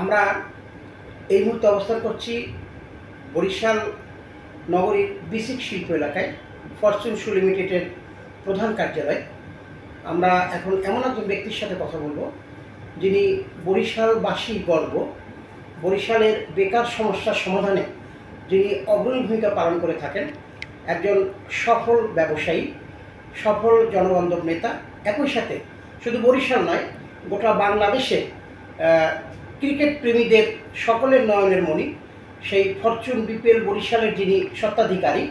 আমরা এই মুহূর্তে অবস্থান করছি বরিশাল নগরীর বিসিক শিল্প এলাকায় ফরচুন শু লিমিটেডের প্রধান কার্যালয়। আমরা এখন এমন একজন ব্যক্তির সাথে কথা বলব, যিনি বরিশালবাসী গর্ব, বরিশালের বেকার সমস্যার সমাধানে যিনি অগ্রণী ভূমিকা পালন করে থাকেন, একজন সফল ব্যবসায়ী, সফল জনবান্ধব নেতা। একই সাথে শুধু বরিশাল নয়, গোটা বাংলাদেশে ক্রিকেট প্রেমীদের সকলের নয়নের মণি, সেই ফরচুন বিপিএল বরিশালের যিনি স্বত্বাধিকারী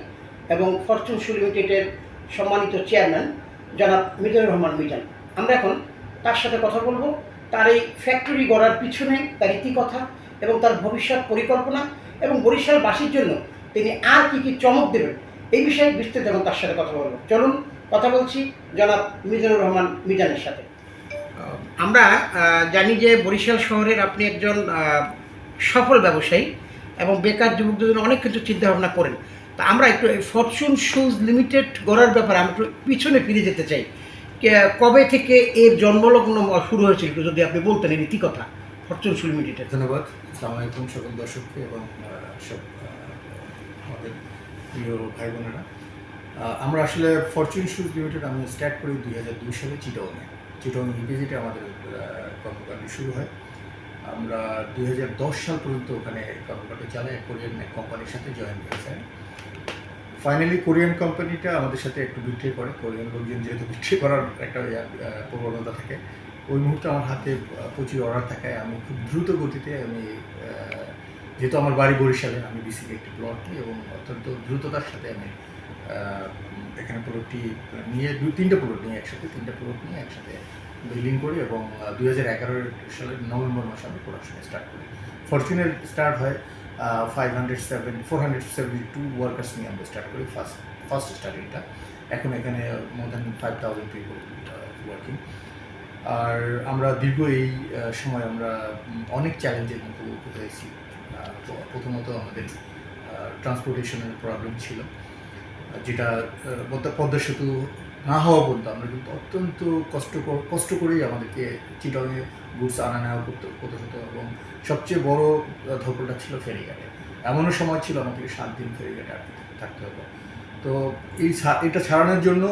এবং ফরচুন শু লিমিটেডের সম্মানিত চেয়ারম্যান, জনাব মিজানুর রহমান মিজান। আমরা এখন তার সাথে কথা বলব। তার এই ফ্যাক্টরি গড়ার পিছনে তার ইতিকথা এবং তার ভবিষ্যৎ পরিকল্পনা এবং বরিশালবাসীর জন্য তিনি আর কি কি চমক দেবেন, এই বিষয়ে বিস্তারিত এখন তার সাথে কথা বলব। চলুন, কথা বলছি জনাব মিজানুর রহমান মিজানের সাথে। আমরা জানি যে বরিশাল শহরের আপনি একজন সফল ব্যবসায়ী এবং বেকার যুবকদের জন্য অনেক কিছু চিন্তা ভাবনা করেন। তা আমরা একটু ফরচুন শুজ লিমিটেড গড়ার ব্যাপারে আমি একটু পিছনে ফিরে যেতে চাই। কবে থেকে এর জন্মলগ্ন শুরু হয়েছিল যদি আপনি বলতেন এর ইতি কথা ফরচুন শু লিমিটেড ধন্যবাদ। আসসালামু সকল দর্শককে এবং সব আমাদের প্রিয় ভাই বোনেরা আমরা আসলে ফরচুন শুজ লিমিটেড আমি স্টার্ট করি দুই হাজার দুই সালে চিটংয়ে চিটং ইপিজিতে আমাদের কর্মকাণ্ড শুরু হয়। আমরা দুই হাজার দশ সাল পর্যন্ত ওখানে কর্মকাণ্ড চালাই কোরিয়ান কোম্পানির সাথে জয়েন হয়েছে। ফাইনালি কোরিয়ান কোম্পানিটা আমাদের সাথে একটু বিক্রি করে। কোরিয়ান লোকজন যেহেতু বিক্রি করার একটা প্রবণতা থাকে, ওই মুহূর্তে আমার হাতে প্রচুর অর্ডার থাকায় আমি খুব দ্রুত গতিতে আমি যেহেতু আমার বাড়ি বরিশালে, আমি বিসিকে একটি প্লট নিই এবং অত্যন্ত দ্রুততার সাথে আমি এখানে প্লটটি নিয়ে দু তিনটে প্লট নিয়ে একসাথে, তিনটে প্লট নিয়ে একসাথে বিল্ডিং করি এবং দুই হাজার এগারো সালের নভেম্বর মাসে আমি প্রোডাকশন স্টার্ট করি। ফরচুনের স্টার্ট হয় five hundred seven four hundred seventy two workers নিয়ে আমরা স্টার্ট করি ফার্স্ট ফার্স্ট স্টার্টিংটা এখন এখানে more than five thousand people working আর আমরা দীর্ঘ এই সময় আমরা অনেক চ্যালেঞ্জের মুখোমুখি হয়েছি প্রথমত আমাদের ট্রান্সপোর্টেশনের প্রবলেম ছিল, যেটা পদ্মা সেতু না হওয়া পর্যন্ত আমরা কিন্তু অত্যন্ত কষ্ট কষ্ট করেই আমাদেরকে চিটংয়ে গুডস আনা নেওয়া করতে করতে হতো এবং সবচেয়ে বড় ধকলটা ছিল ফেরিঘাটে। এমনও সময় ছিল আমাদেরকে সাত দিন ফেরিঘাটে থাকতে হতো। তো এই এটা ছাড়ানোর জন্য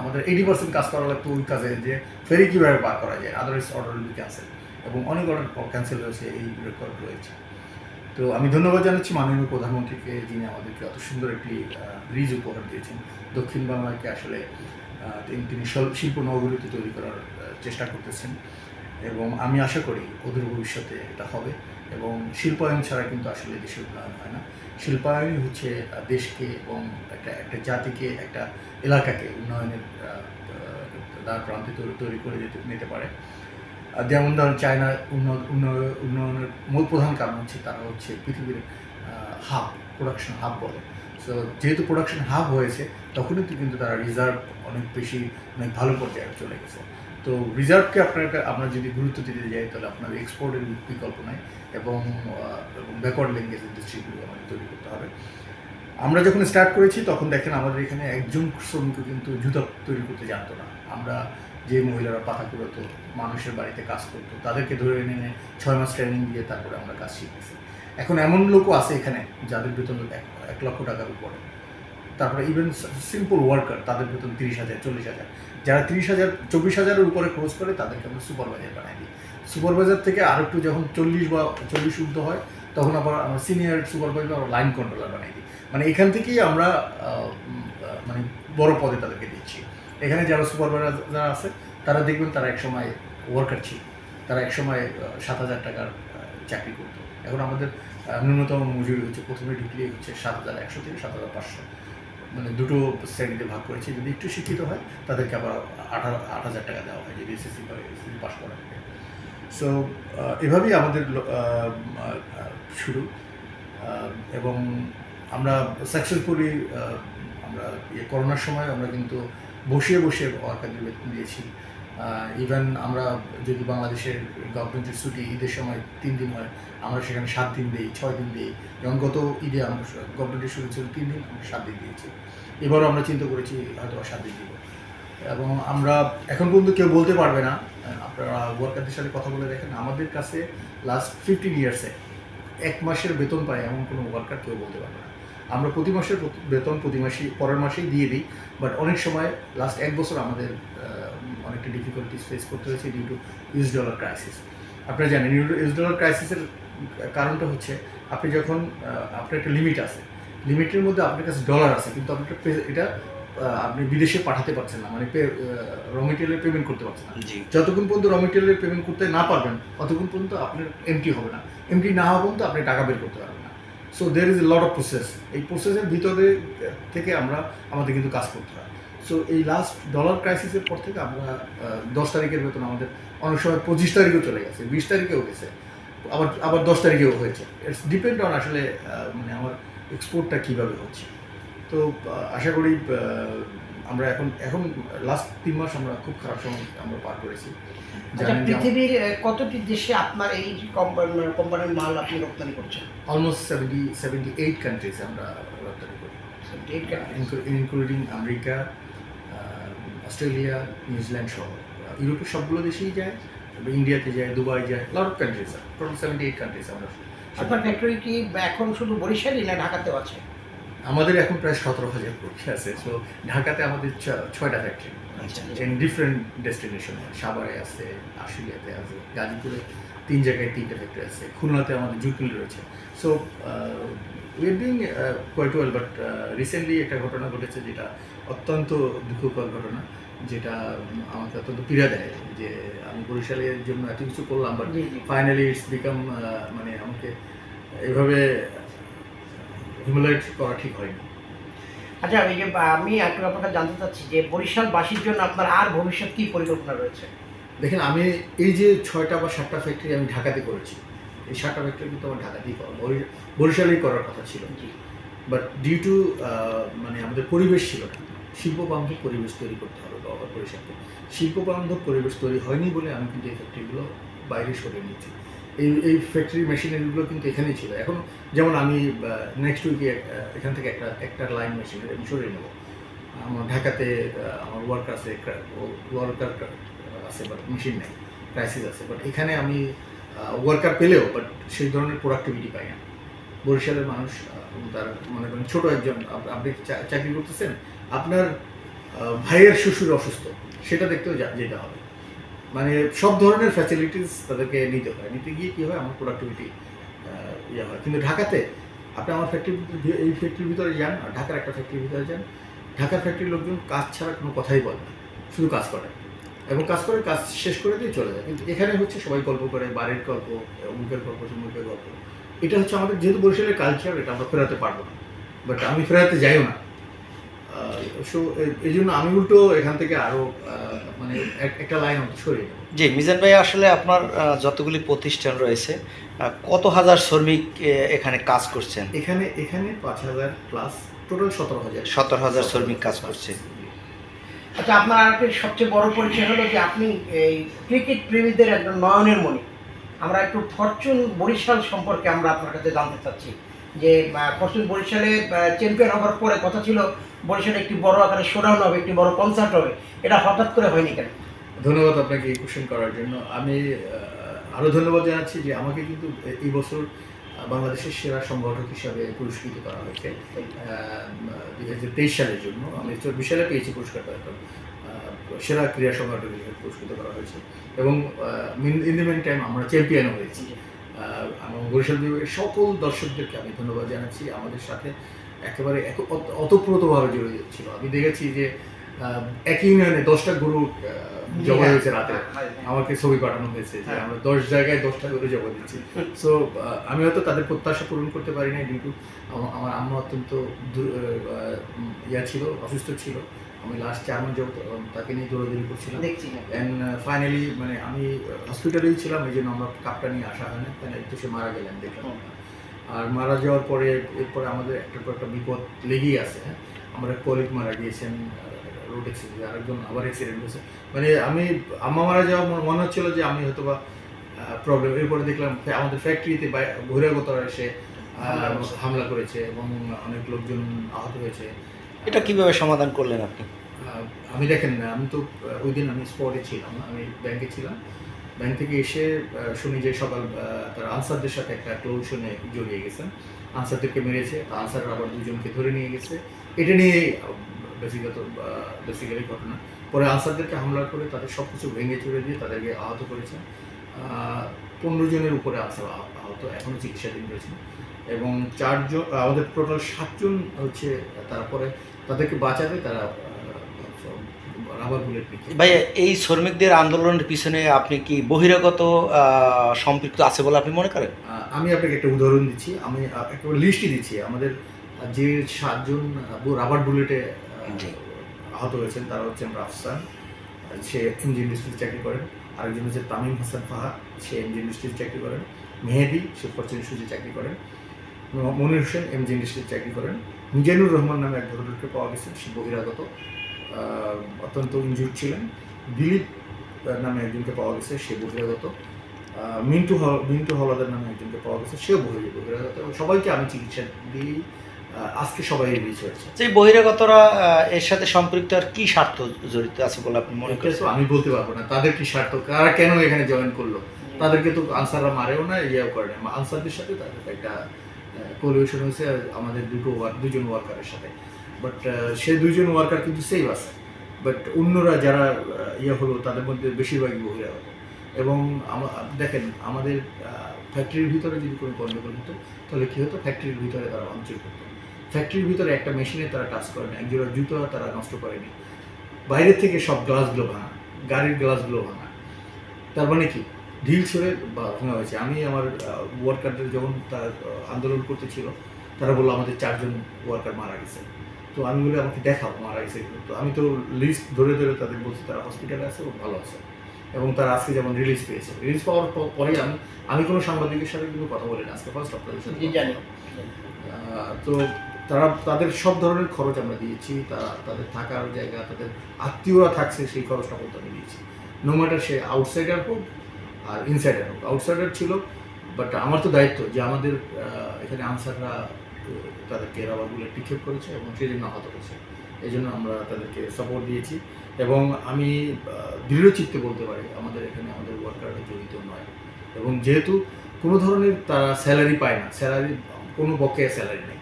আমাদের এইটি পার্সেন্ট কাজ করা লাগতো ওই কাজে যে ফেরি কীভাবে পার করা যায় আদারওয়াইজ অর্ডার ক্যান্সেল এবং অনেক অর্ডার ক্যান্সেল হয়েছে, এই রেকর্ড রয়েছে। তো আমি ধন্যবাদ জানাচ্ছি মাননীয় প্রধানমন্ত্রীকে যিনি আমাদেরকে অত সুন্দর একটি ব্রিজ উপহার দিয়েছেন। দক্ষিণ বাংলাকে আসলে তিনি তিনি শল- শিল্প নগরীতে তৈরি করার চেষ্টা করতেছেন এবং আমি আশা করি অদূর ভবিষ্যতে এটা হবে এবং শিল্পায়ন ছাড়া কিন্তু আসলে দেশের উন্নয়ন হয় না। শিল্পায়নই হচ্ছে দেশকে এবং একটা একটা জাতিকে, একটা এলাকাকে উন্নয়নের দ্বার প্রান্তে তৈরি- করে যেতে, নিতে পারে। যেমন ধরুন চায়না উন্নয়ন উন্নয়ন- উন্নয়নের মূল প্রধান কারণ হচ্ছে তারা হচ্ছে পৃথিবীর হাব প্রোডাকশন হাব বলে। সো যেহেতু প্রোডাকশন হাব হয়েছে, তখনই তো কিন্তু তারা রিজার্ভ অনেক বেশি, অনেক ভালো পর্যায়ে চলে গেছে। তো রিজার্ভকে আপনাকে, আমরা যদি গুরুত্ব দিতে যাই, তাহলে আপনার এক্সপোর্টের বিকল্প নাই এবং ব্যাকওয়ার্ড ল্যাঙ্গুয়েজ ইন্ডাস্ট্রিগুলো আমাদের তৈরি করতে হবে। আমরা যখন স্টার্ট করেছি, তখন দেখেন আমাদের এখানে একজন শ্রমিকও কিন্তু জুতা তৈরি করতে জানতো না। আমরা যে মহিলারা পাতা কুড়াতো, মানুষের বাড়িতে কাজ করতো, তাদেরকে ধরে এনে এনে ছয় মাস ট্রেনিং দিয়ে তারপরে আমরা কাজ শিখতেছি। এখন এমন লোকও আছে এখানে যাদের বেতন এক লক্ষ টাকার উপরে। তারপরে ইভেন সিম্পল ওয়ার্কার তাদের বেতন তিরিশ হাজার, চল্লিশ হাজার। যারা তিরিশ হাজার, চব্বিশ হাজারের উপরে খরচ করে, তাদেরকে আমরা সুপারভাইজার বানাই দিই। সুপারভাইজার থেকে আর একটু যখন চল্লিশ বা চল্লিশ ঊর্ধ্ব হয়, তখন আবার আমরা সিনিয়র সুপারভাইজার বা লাইন কন্ট্রোলার বানাই দিই। মানে এখান থেকেই আমরা মানে বড় পদে তাদেরকে দিচ্ছি। এখানে যারা সুপারভাইজার যারা আছে, তারা দেখবেন তারা একসময় ওয়ার্কার ছিল। তারা একসময় সাত হাজার টাকার চাকরি করতো। এখন আমাদের ন্যূনতম মজুরি হচ্ছে, প্রথমে ঢুকলেই হচ্ছে সাত হাজার একশো থেকে সাত হাজার পাঁচশো। মানে দুটো শ্রেণীতে ভাগ করেছে। যদি একটু শিক্ষিত হয়, তাদেরকে আবার আট আট হাজার টাকা দেওয়া হয়, যদি এসএসসি বা এসএসসি পাস করা সো এভাবেই আমাদের শুরু। এবং আমরা সাকসেসফুলি আমরা ইয়ে করোনার সময় আমরা কিন্তু বসে বসে ওয়ার্কারদের বেতন দিয়েছি ইভেন আমরা যদি বাংলাদেশের গভর্নমেন্টের ছুটি ঈদের সময় তিন দিন হয়, আমরা সেখানে সাত দিন দিই, ছয় দিন দিই। যেমন গত ঈদে আমরা গভর্নমেন্টের ছুটি ছিল তিন দিন, আমরা সাত দিন দিয়েছি। এবারও আমরা চিন্তা করেছি হয়তো সাত দিন দিব। এবং আমরা এখন পর্যন্ত কেউ বলতে পারবে না। আপনারা ওয়ার্কারদের সাথে কথা বলে দেখেন, আমাদের কাছে লাস্ট ফিফটিন ইয়ার্সে এক মাসের বেতন পায় এমন কোনো ওয়ার্কার কেউ বলতে পারবে না। আমরা প্রতি মাসের বেতন প্রতি মাসে পরের মাসেই দিয়ে দিই বাট অনেক সময় লাস্ট এক বছর আমাদের অনেকটা ডিফিকাল্টিস ফেস করতে হয়েছে due to US dollar crisis আপনারা জানেন ইউএস ডলার ক্রাইসিসের কারণটা হচ্ছে আপনি যখন আপনার একটা লিমিট আছে লিমিটের মধ্যে আপনার কাছে ডলার আছে কিন্তু আপনার এটা আপনি বিদেশে পাঠাতে পারছেন না মানে র মেটেরিয়ালের পেমেন্ট করতে পারছেন না। যতক্ষণ পর্যন্ত র মেটেরিয়ালের পেমেন্ট করতে না পারবেন ততক্ষণ পর্যন্ত আপনার এমটি হবে না। এমটি না হওয়া পর্যন্ত আপনি টাকা বের করতে পারবেন না। So there is a lot of process এই প্রসেসের ভিতরে থেকে আমরা, আমাদের কিন্তু কাজ করতে হয়। সো এই লাস্ট ডলার ক্রাইসিসের পর থেকে আমরা দশ তারিখের বেতন আমাদের অনেক সময় পঁচিশ তারিখেও চলে গেছে, বিশ তারিখেও গেছে। আবার আবার দশ তারিখেও হয়েছে। ইটস ডিপেন্ড অন আসলে মানে আমার এক্সপোর্টটা কীভাবে হচ্ছে। তো আশা করি আমরা এখন এখন লাস্ট তিন মাস আমরা খুব খারাপ সময় আমরা পার করেছি। আচ্ছা পৃথিবীর কতটি দেশে আপনার এই কোম্পানির মাল আপনি রপ্তানি করছেন? Almost seventy seventy eight countries আমরা রপ্তানি করি। ইনক্লুডিং আমেরিকা অস্ট্রেলিয়া নিউজিল্যান্ড সহ ইউরোপের সবগুলো দেশেই যায় ইন্ডিয়াতে যায় দুবাই যায় lot of countries total seventy eight countries আমরা আপনার ফ্যাক্টরি কি এখন শুধু বরিশালই না ঢাকাতেও আছে? আমাদের এখন প্রায় সতেরো হাজার কর্মী আছে। সো ঢাকাতে আমাদের ছয়টা ফ্যাক্টরি ইন ডিফারেন্ট ডেস্টিনেশন সাভারে আছে আশুলিয়াতে আছে গাজীপুরে তিন জায়গায় তিনটা ফ্যাক্টরি আছে। খুলনাতে আমাদের জুটমিল রয়েছে। So we are quite well but recently একটা ঘটনা ঘটেছে যেটা অত্যন্ত দুঃখকর ঘটনা যেটা আমাকে অত্যন্ত পীড়া দেয় যে আমি বরিশালের জন্য এত কিছু করলাম বাট ফাইনালি ইটস বিকাম মানে আমাকে এভাবে হিমোলাইট করা ঠিক হয়নি। আচ্ছা এই যে আমি একটু আপনাকে জানতে চাচ্ছি যে বরিশালবাসীর জন্য আপনার আর ভবিষ্যৎ কি পরিকল্পনা রয়েছে? দেখেন আমি এই যে ছয়টা বা সাতটা ফ্যাক্টরি আমি ঢাকাতে করেছি এই সাতটা ফ্যাক্টরি কিন্তু আমার ঢাকাতেই করা বরি- বরিশালেই করার কথা ছিল। জি। বাট ডিউ টু মানে আমাদের পরিবেশ ছিল না শিল্প বান্ধব পরিবেশ তৈরি করতে হবে বাবা বরিশালকে। শিল্প বান্ধব পরিবেশ তৈরি হয়নি বলে আমি কিন্তু এই ফ্যাক্টরিগুলো বাইরে সরিয়ে নিচ্ছি। এই এই ফ্যাক্টরি মেশিনারিগুলো কিন্তু এখানেই ছিল। এখন যেমন আমি নেক্সট উইকে এখান থেকে একটা একটা লাইন মেশিনারি আমি সরিয়ে নেব। আমার ঢাকাতে আমার ওয়ার্ক আছে ওয়ার্কার আছে বাট মেশিন নেই ক্রাইসিস আছে। বাট এখানে আমি ওয়ার্কার পেলেও বাট সেই ধরনের প্রোডাক্টিভিটি পাই না। বরিশালের মানুষ তার মনে করেন ছোট একজন আপনি চাকরি করতেছেন? আপনার ভাইয়ের শ্বশুর অসুস্থ, সেটা দেখতেও যেতে হবে। মানে সব ধরনের ফ্যাসিলিটিস তাদেরকে নিতে হয়। নিতে গিয়ে কী হয়? আমার প্রোডাক্টিভিটি ইয়ে হয়। কিন্তু ঢাকাতে আপনি আমার ফ্যাক্টরি এই ফ্যাক্টরির ভিতরে যান, আর ঢাকার একটা ফ্যাক্টরির ভিতরে যান, ঢাকার ফ্যাক্টরির লোকজন কাজ ছাড়া কোনো কথাই বলে না। শুধু কাজ করে। এবং কাজ করে, কাজ শেষ করে দিয়ে চলে যায়। কিন্তু এখানে হচ্ছে সবাই গল্প করে, বাড়ির গল্প, অমুকের গল্প তমুকের গল্প। এটা হচ্ছে আমাদের, যেহেতু বরিশালের কালচার এটা আমরা ফেরাতে পারব না। বাট আমি ফেরাতে যাইও না। সো এই জন্য আমি উল্টো এখান থেকে আরও মানে একটা লাইন দেবো। জি মিজান ভাই আসলে আপনার যতগুলি প্রতিষ্ঠান রয়েছে কত হাজার শ্রমিক এখানে কাজ করছেন? এখানে এখানে পাঁচ হাজার প্লাস টোটাল সতেরো হাজার। সতেরো হাজার শ্রমিক কাজ করছে। আচ্ছা আপনার আরেকটি সবচেয়ে বড় পরিচয় হলো যে আপনি এই ক্রিকেট প্রেমীদের একজন নয়নের মণি। আমরা একটু ফরচুন বরিশাল সম্পর্কে আমরা আপনার কাছে জানতে চাচ্ছি। যে ফরচুন বরিশালে চ্যাম্পিয়ন হওয়ার পরে কথা ছিল বরিশালে একটি বড় আকারে শোডাউন হবে একটি বড় কনসার্ট হবে। এটা হঠাৎ করে হয়নি কেন? ধন্যবাদ আপনাকে এই কোশ্চেন করার জন্য। আমি আরও ধন্যবাদ জানাচ্ছি যে আমাকে কিন্তু এই বছর বাংলাদেশের সেরা সংগঠক হিসাবে পুরস্কৃত করা হয়েছে। দুই হাজার তেইশ সালের জন্য। আমি চব্বিশ সালে পেয়েছি পুরস্কারটা আহ, সেরা ক্রীড়া সংগঠক হিসেবে পুরস্কৃত করা হয়েছে। এবং ইন টাইম আমরা চ্যাম্পিয়নও হয়েছি। এবং বরিশাল বিভাগের সকল দর্শকদেরকে আমি ধন্যবাদ জানাচ্ছি। আমাদের সাথে একেবারে এক- অতপ্রতভাবে জড়িত ছিল। আমি দেখেছি যে একই ইউনিয়নে দশটা গরু জমা হয়েছে রাতে। আমাকে ছবি পাঠানো হয়েছে যে হ্যাঁ। আমরা দশ জায়গায় দশটা গরু জমা দিচ্ছি। সো আমি হয়তো তাদের প্রত্যাশা পূরণ করতে পারি না কিন্তু আমার আম্মা অত্যন্ত ইয়া ছিল অসুস্থ ছিল। আমি লাস্ট চার মাস তাকে নিয়ে দৌড়াদৌড়ি করছিলাম। অ্যান্ড ফাইনালি মানে আমি হসপিটালেই ছিলাম এই জন্য আমরা কাপটা নিয়ে আসা হয় না তাহলে একটু সে মারা গেলেন দেখলাম। আর মারা যাওয়ার পরে এরপরে আমাদের একটা পর একটা বিপদ লেগেই আছে হ্যাঁ? আমরা কলিগ মারা গিয়েছেন রোড অ্যাক্সিডেন্ট আরেকজন আবার অ্যাক্সিডেন্ট হয়েছে। মানে আমি আম্মা মারা যাওয়া মনে- মনে হচ্ছিল যে আমি হয়তো বা প্রবলেম এরপরে দেখলাম আমাদের ফ্যাক্টরিতে বহিরাগতরা এসে। হামলা করেছে এবং অনেক লোকজন আহত হয়েছে। এটা কীভাবে সমাধান করলেন আপনি? আমি দেখেন না আমি তো ওই দিন আমি স্পটে ছিলাম, আমি ব্যাংকে ছিলাম। ব্যাংক থেকে এসে শুনি যে সকাল তার আনসারদের সাথে একটা ক্লোশনে জড়িয়ে গেছেন। আনসারদেরকে মেরেছে আনসার আবার দুজনকে ধরে নিয়ে গেছে। এটা নিয়ে বেসিকত বেসিক্যালি ঘটনা। পরে আনসারদেরকে হামলা করে তাদের সব কিছু ভেঙে চড়ে দিয়ে তাদেরকে আহত করেছে পনেরো জনের উপরে আনসার আহত এখনও চিকিৎসাধীন রয়েছে এবং চারজন, আমাদের টোটাল সাতজন হচ্ছে, তারপরে তাদেরকে বাঁচাতে তারা রাবার বুলেট নিচ্ছে ভাই এই শ্রমিকদের আন্দোলনের পিছনে আপনি কি বহিরাগত সম্পৃক্ত আছে বলে আপনি মনে করেন? আমি আপনাকে একটা উদাহরণ দিচ্ছি। আমি একটা লিস্টই দিচ্ছি। আমাদের যে সাতজন রাবার বুলেটে আহত হয়েছেন তারা হচ্ছেন রাফসান সে এমজি ইন্ডাস্ট্রিজ চাকরি করেন। আরেকজন হচ্ছে তামিম হাসান ফাহাদ সে এমজি ইন্ডাস্ট্রিজ চাকরি করেন। মেহেদি সে ফরচুন সুজে চাকরি করেন। মনির হোসেন এমজি ইন্ডাস্ট্রিজ চাকরি করেন। মিজানুর রহমান নামে এক ভদ্রলোককে পাওয়া গেছে সে বহিরাগত অত্যন্ত ইনজুর ছিলেন। দিলীপ নামে একজনকে পাওয়া গেছে সে বহিরাগত। মিন্টু হল মিন্টু হলাদার নামে একজনকে পাওয়া গেছে সেও বহির বহিরাগত। সবাইকে আমি চিকিৎসা দিই আজকে সবাই রিলিজ হয়েছে যে বহিরাগতরা এর সাথে সম্পৃক্ত আর কি স্বার্থ জড়িত আছে বলে আপনি মনে তো আমি বলতে পারব না তাদের কি স্বার্থ? কারা কেন এখানে জয়েন করল? তাদেরকে তো আনসাররা মারেও না ইয়েও করে না। আনসারদের সাথে তাদের একটা কোলিউশন হয়েছে আমাদের দুটো ওয়ার দুজন ওয়ার্কারের সাথে। বাট সে দুজন ওয়ার্কার কিন্তু সেভ আছে। বাট অন্যরা যারা ইয়ে হলো, তাদের মধ্যে বেশিরভাগই বহিরাগত এবং দেখেন, আমাদের ফ্যাক্টরির ভিতরে যদি কোনো গণ্ডগোল হতো, তাহলে কী হতো? ফ্যাক্টরির ভিতরে তারা অঞ্চল করতো। ফ্যাক্টরির ভিতরে একটা মেশিনে তারা টাচ করে না। একজোড়া জুতো তারা নষ্ট করেনি বাইরের থেকে সব গ্লাসগুলো ভাঙা। গাড়ির গ্লাসগুলো ভাঙা। তার মানে কি? ঢিল ছুঁড়ে বা- ভাঙা হয়েছে। আমি আমার ওয়ার্কারদের যখন তার আন্দোলন করতেছিল তারা বলল আমাদের চারজন ওয়ার্কার মারা গেছে। তো আমি বলি আমাকে দেখাও মারা গেছে। তো আমি তো লিস্ট ধরে ধরে তাদের বলছি তারা হসপিটালে আছে এবং ভালো আছে। এবং তারা আজকে যেমন রিলিজ পেয়েছে। রিলিজ পাওয়ার প- পরেই আমি আমি কোনো সাংবাদিকের সাথে কিন্তু কথা বলি না আজকে ফার্স্ট আপনাদের সাথে জানি। তো তারা তাদের সব ধরনের খরচ আমরা দিয়েছি। তারা তাদের থাকার জায়গা তাদের আত্মীয়রা থাকছে সেই খরচটা পর্যন্ত আমি দিয়েছি। নো ম্যাটার সে আউটসাইডার হোক আর ইনসাইডার হোক। আউটসাইডার ছিল বাট আমার তো দায়িত্ব যে আমাদের এখানে আনসাররা তাদেরকে রাবার বুলেট নিক্ষেপ করেছে এবং সেই জন্য আহত হয়েছে। এই জন্য আমরা তাদেরকে সাপোর্ট দিয়েছি এবং আমি দৃঢ়চিত্তে বলতে পারি, আমাদের এখানে আমাদের ওয়ার্কাররা জড়িত নয়। এবং যেহেতু কোনো ধরনের তারা স্যালারি পায় না স্যালারি কোনো বকেয়া স্যালারি নেই।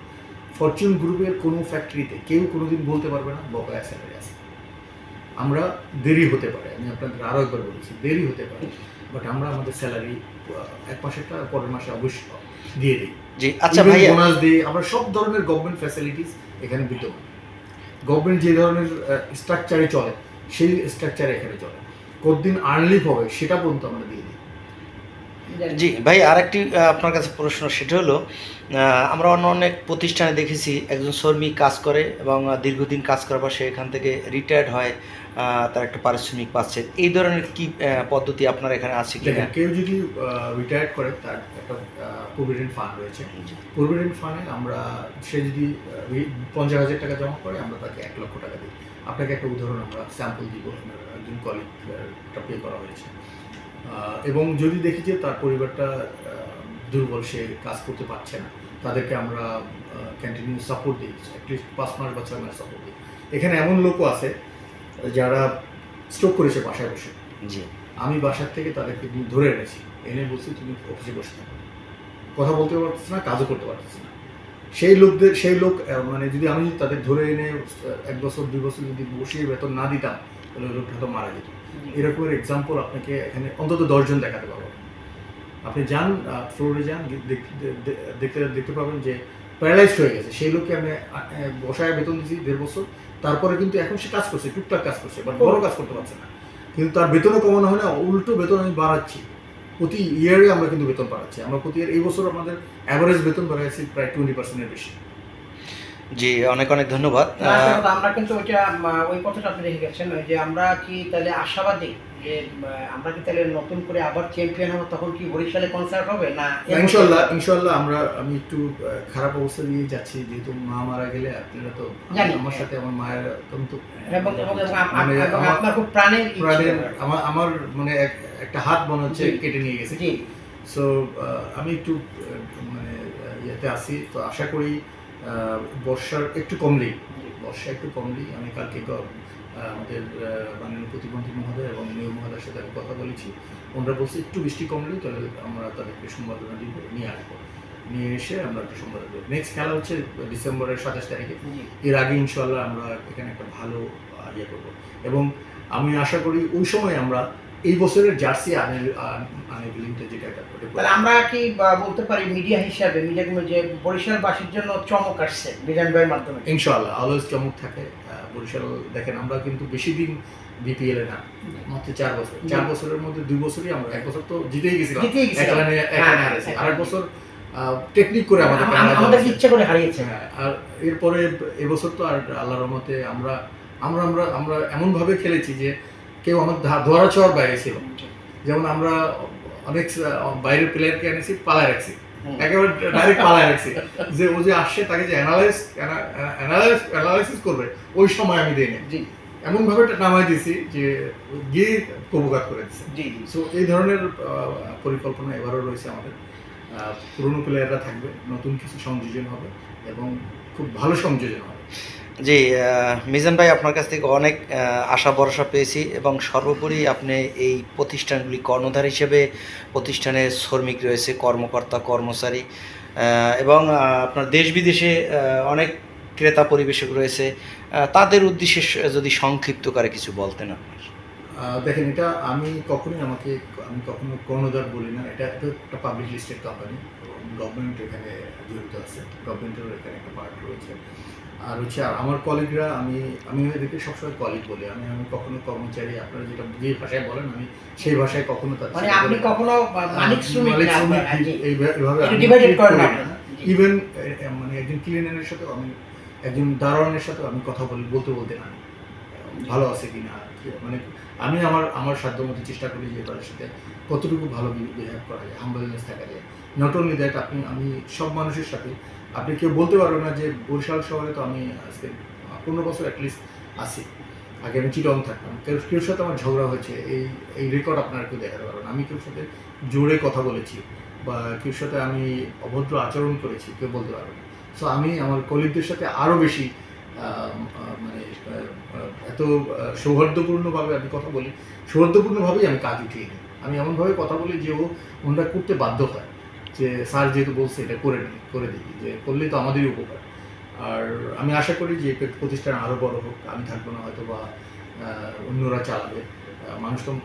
ফরচুন গ্রুপের কোনো ফ্যাক্টরিতে কেউ কোনো দিন বলতে পারবে না বকেয়া স্যালারি আছে। আমরা দেরি হতে পারে, আমি আপনাদের আরও একবার বলেছি, দেরি হতে পারে। বাট আমরা আমাদের স্যালারি এক মাসেরটা পরের মাসে অবশ্যই দিয়ে দিই। জি আচ্ছা ভাইয়া বোনাস দিই আমরা সব ধরনের গভর্নমেন্ট ফ্যাসিলিটিস এখানে বিদ্যমান। গভর্নমেন্ট যে ধরনের স্ট্রাকচারে চলে সেই স্ট্রাকচারে এখানে চলে। কতদিন আর্নলিভ হবে সেটা পর্যন্ত আমরা দিয়ে দিই। জি ভাই আরেকটি আপনার কাছে প্রশ্ন সেটা হলো আমরা অন্য অনেক প্রতিষ্ঠানে দেখেছি একজন শ্রমিক কাজ করে এবং দীর্ঘদিন কাজ করার পর সে এখান থেকে রিটায়ার্ড হয়। তার একটা পারিশ্রমিক পাচ্ছে এই ধরনের কি পদ্ধতি আপনার এখানে আছে কি কেউ যদি রিটায়ার করে, তার একটা প্রভিডেন্ট ফান্ড রয়েছে। প্রভিডেন্ট ফান্ডে আমরা, সে যদি পঞ্চাশ হাজার টাকা জমা করে, আমরা তাকে এক লক্ষ টাকা দিই। আপনাকে একটা উদাহরণ, আমরা স্যাম্পল দিব, একজন কলিগটা পে করা হয়েছে। এবং যদি দেখি যে তার পরিবারটা দুর্বল, সে কাজ করতে পারছে না, তাদেরকে আমরা কন্টিনিউ সাপোর্ট দিই অ্যাটলিস্ট পাঁচ মাস বা ছয় মাস সাপোর্ট দিই। এখানে এমন লোকও আছে যারা স্ট্রোক করেছে বাসায় বসে। জি। আমি বাসার থেকে তাদেরকে ধরে এনেছি। এনে বলছি তুমি অফিসে বসে থাকো। কথা বলতে পারতেছে না কাজও করতে পারতেছে না। সেই লোকদের সেই লোক মানে যদি আমি তাদের ধরে এনে এক বছর দুই বছর যদি বসিয়ে বেতন না দিতাম তাহলে ওই লোকটা হয়তো মারা যেত। এরকমের এক্সাম্পল আপনাকে এখানে অন্তত দশজন দেখাতে পারব। আপনি যান ফ্লোরে যান দেখ- দেখ- দেখ- দেখতে দেখতে পাবেন যে প্যারালাইজড হয়ে গেছে। সেই লোককে আমি বসায় বেতন দিয়েছি দেড় বছর। তারপরে কিন্তু এখন সে কাজ করছে টুকটাক কাজ করছে বাট বড় কাজ করতে পারছে না। কিন্তু তার বেতনও কমানো হয় না উল্টো বেতন আমি বাড়াচ্ছি। প্রতি ইয়ারে আমরা কিন্তু বেতন বাড়াচ্ছি। আমরা প্রতি year এই বছর আমাদের অ্যাভারেজ বেতন বাড়াইছি প্রায় টোয়েন্টি পার্সেন্টের বেশি। জি অনেক অনেক ধন্যবাদ। আমরা কিন্তু ওইটা ওই কথাটা আপনি রেখে গেছেন যে আমরা কি তাহলে আশাবাদী? যে আমরা কি তাহলে নতুন করে আবার চ্যাম্পিয়ন হব তখন কি বরিশালে কনসার্ট হবে? না ইনশাল্লাহ ইনশাল্লাহ আমরা আমি একটু খারাপ অবস্থা দিয়ে যাচ্ছি যেহেতু মা মারা গেলে আপনারা তো। আমার সাথে আমার মায়ের অত্যন্ত মানে প্রাণের আমার আমার মানে একটা হাত মনে হচ্ছে কেটে নিয়ে গেছে। সো আমি একটু মানে ইয়েতে আসি তো আশা করি বর্ষার একটু কমলেই বর্ষা একটু কমলেই আমি কালকে আমাদের মাননীয় প্রতিমন্ত্রী মহোদয় এবং মেয়র মহোদয়ের সাথে আমি কথা বলেছি। ওনারা বলছে একটু বৃষ্টি কমলে তাহলে আমরা তাদেরকে সম্বর্ধনা দিব নিয়ে আসব। নিয়ে এসে আমরা একটা সম্বর্ধনা দেবো। নেক্সট খেলা হচ্ছে ডিসেম্বরের সাতাশ তারিখে। এর আগে ইনশাল্লাহ আমরা এখানে একটা ভালো ইয়ে করব। এবং আমি আশা করি ওই সময় আমরা এই বছরের জার্সি আনে আনে যেটা তাহলে আমরা কি বলতে পারি মিডিয়া হিসাবে মিডিয়াগুলো যে বরিশালবাসীর জন্য চমক আসছে ভাইয়ের মাধ্যমে। ইনশাল্লাহ অলওয়েজ চমক থাকে। বরিশাল দেখেন আমরা কিন্তু বেশি দিন বিপিএল এ না মাত্র চার বছর। চার বছরের মধ্যে দুই বছরই আমরা এক বছর তো জিতেই গেছিলাম। হ্যাঁ, হারেছি। আরেক বছর টেকনিক করে আমাদের আমাদের ইচ্ছা করে হারিয়েছে। হ্যাঁ, আর এরপরে এবছর তো আর আল্লাহর রহমতে আমরা আমরা আমরা আমরা এমনভাবে খেলেছি যে কেউ আমার ধরা ছোঁয়ার বাইরে ছিল। যেমন আমরা অনেক বাইরের প্লেয়ারকে এনেছি পালায় রাখছি। একেবারে ডাইরেক্ট পালায় রাখছি। যে ও যে আসছে তাকে যে অ্যানালাইজ অ্যানালাইজ অ্যানালাইসিস করবে ওই সময় আমি দিই না জি। এমন ভাবে নামাই দিয়েছি যে গিয়ে কবুকাত করে দিচ্ছে সো এই ধরনের পরিকল্পনা এবারও রয়েছে আমাদের। পুরনো প্লেয়াররা থাকবে নতুন কিছু সংযোজন হবে এবং খুব ভালো সংযোজন হবে। জি মিজান ভাই, আপনার কাছ থেকে অনেক আশা, ভরসা পেয়েছি এবং সর্বোপরি আপনি এই প্রতিষ্ঠানগুলি কর্ণধার হিসেবে প্রতিষ্ঠানে শ্রমিক রয়েছে, কর্মকর্তা, কর্মচারী এবং আপনার দেশ বিদেশে অনেক ক্রেতা পরিবেশক রয়েছে তাদের উদ্দেশ্যে যদি সংক্ষিপ্ত করে কিছু বলতেন আপনার। দেখেন, এটা আমি কখনোই আমাকে, আমি কখনো কর্ণধার বলি না, এটা একটা পাবলিক লিস্টেড কোম্পানি গভর্নমেন্ট এখানে জড়িত আছে গভর্নমেন্টেরও এখানে একটা পার্ট রয়েছে। আর হচ্ছে আর আমার কলিগরা আমি আমি এদেরকে সবসময় কলিগ বলি। আমি আমি কখনো কর্মচারী আপনারা যেটা যে ভাষায় বলেন আমি সেই ভাষায় কখনো তাদের মানে আপনি কখনো মালিক শ্রমিক না শ্রমিক এইভাবে treat করেন না। ইভেন মানে একজন ক্লিনারের সাথেও আমি একজন দারোয়ানের সাথেও আমি কথা বলি বলতে বলতে না। ভালো আছে কি না মানে আমি আমার আমার সাধ্য মতো চেষ্টা করি যে তাদের সাথে কতটুকু ভালো বিহেভ করা যায় হাম্বলনেস থাকা যায়। নট অনলি দ্যাট আপনি আমি সব মানুষের সাথে আপনি কেউ বলতে পারবেন না যে বরিশাল শহরে তো আমি আজকে পনেরো বছর অ্যাটলিস্ট আসি আগে আমি চিটং থাকতাম। কেউ সাথে আমার ঝগড়া হয়েছে, এই এই রেকর্ড আপনারা কেউ দেখাতে পারবেন আমি কেউ সাথে জোরে কথা বলেছি বা কেউ সাথে আমি অভদ্র আচরণ করেছি, কেউ বলতে পারবে না। সো আমি আমার কলিগদের সাথে আরও বেশি মানে এত সৌহার্দ্যপূর্ণভাবে আমি কথা বলি, সৌহার্দ্যপূর্ণভাবেই আমি কাজ উঠিয়ে দিই আমি এমনভাবে কথা বলি যে ও, ওনারা করতে বাধ্য হয়। যে স্যার যেহেতু বলছে এটা করে নিই করে দিই, যে করলেই তো আমাদেরই উপকার। আর আমি আশা করি যে প্রতিষ্ঠান আরও বড় হোক, আমি থাকব না হয়তো বা অন্যরা চালাবে। মানুষ তো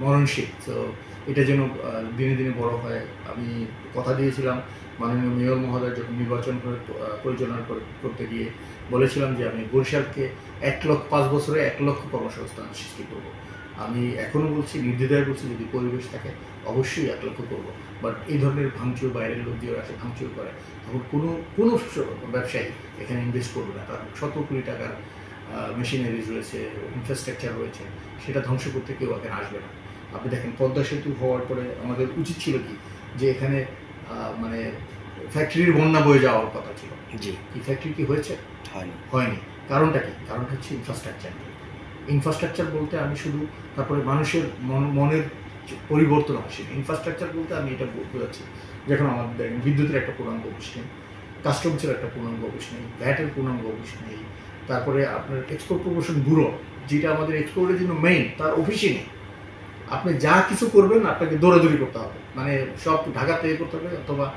মরণশীল, তো এটা যেন দিনে দিনে বড় হয়। আমি কথা দিয়েছিলাম মাননীয় মেয়র মহোদয় যখন নির্বাচন করে পরিচালনা করে- করতে গিয়ে বলেছিলাম যে আমি বরিশালকে এক লক্ষ, পাঁচ বছরে এক লক্ষ কর্মসংস্থান সৃষ্টি করব। আমি এখনও বলছি নির্দ্বিধায় বলছি যদি পরিবেশ থাকে অবশ্যই এক লক্ষ করব। বাট এই ধরনের ভাঙচুর বাইরের লোক যে আসে ভাঙচুর করে তখন কোনো কোনো ব্যবসায়ী এখানে ইনভেস্ট করবে না। কারণ শত কোটি টাকার মেশিনারিজ রয়েছে ইনফ্রাস্ট্রাকচার রয়েছে সেটা ধ্বংস করতে কেউ এখানে আসবে না। আপনি দেখেন পদ্মা সেতু হওয়ার পরে আমাদের উচিত ছিল কি? যে এখানে মানে ফ্যাক্টরির বন্যা বয়ে যাওয়ার কথা ছিল। জি। কি ফ্যাক্টরি কি হয়েছে? হয়নি। হয়নি। কারণটা কি? কারণটা হচ্ছে ইনফ্রাস্ট্রাকচার ইনফ্রাস্ট্রাকচার বলতে আমি শুধু তারপরে মানুষের মন- মনের পরিবর্তন আসে। ইনফ্রাস্ট্রাকচার বলতে আমি এটা বোঝাচ্ছি। যখন আমাদের দেখেন বিদ্যুতের একটা পূর্ণাঙ্গ অফিস নেই কাস্টমসের একটা পূর্ণাঙ্গ অফিস নেই ভ্যাটের পূর্ণাঙ্গ অফিস নেই, তারপরে আপনার এক্সপোর্ট প্রমোশন ব্যুরো যেটা আমাদের এক্সপোর্টের জন্য মেইন তার অফিসই নেই। আপনি যা কিছু করবেন আপনাকে দৌড়াদৌড়ি করতে হবে। মানে সব ঢাকা থেকে করতে হবে অথবা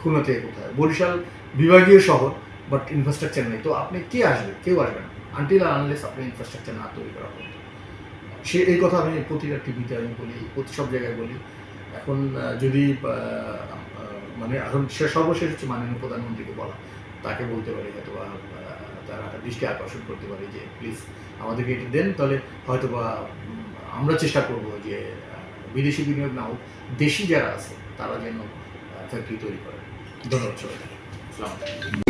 খুলনা থেকে করতে হবে। বরিশাল বিভাগীয় শহর বাট ইনফ্রাস্ট্রাকচার নেই। তো আপনি কে আসবে? কেউ আসবে না। আনটিল আনলেস আপনি ইনফ্রাস্ট্রাকচার না তৈরি করা পর্যন্ত সে এই কথা আমি প্রতিটা টিভিতে আমি বলি প্রতি সব জায়গায় বলি। এখন যদি মানে এখন সে সর্বশেষ হচ্ছে মাননীয় প্রধানমন্ত্রীকে বলা। তাকে বলতে পারি হয়তো বা আহ, তারা দৃষ্টি আকর্ষণ করতে পারি যে প্লিজ আমাদেরকে এটা দেন তাহলে হয়তো বা আমরা চেষ্টা করব যে বিদেশি বিনিয়োগ না হোক দেশি যারা আছে তারা যেন ফ্যাক্টরি তৈরি করে ধন্যবাদ আলাইকুম।